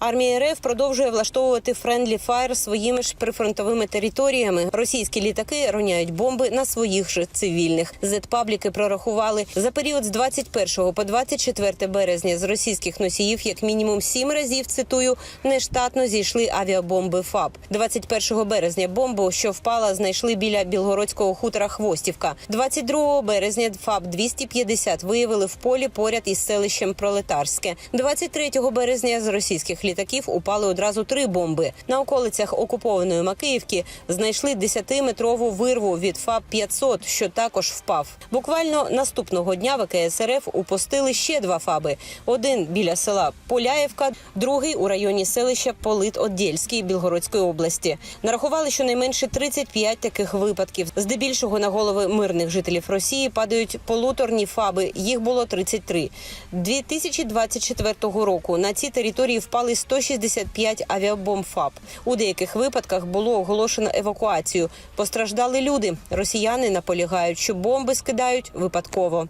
Армія РФ продовжує влаштовувати френдлі фаєр своїми ж прифронтовими територіями. Російські літаки роняють бомби на своїх же цивільних. Зетпабліки прорахували за період з 21 по 24 березня з російських носіїв як мінімум сім разів цитую нештатно зійшли авіабомби ФАБ. 21 березня бомбу, що впала, знайшли біля білгородського хутора Хвостівка. 22 березня ФАБ 250 виявили в полі поряд із селищем Пролетарське. 23 березня з російських літаків упали одразу три бомби. На околицях окупованої Макіївки знайшли 10-метрову вирву від ФАБ 500 що також впав. Буквально наступного дня ВКС РФ упустили ще два ФАБи: один біля села Поляєвка, другий у районі селища Полит-Одєльський Білгородської області. Нарахували щонайменше 35 таких випадків. Здебільшого на голови мирних жителів Росії падають полуторні ФАБи. Їх було 33. 2024 року на цій території впали 165 авіабомб ФАП. У деяких випадках було оголошено евакуацію. Постраждали люди. Росіяни наполягають, що бомби скидають випадково.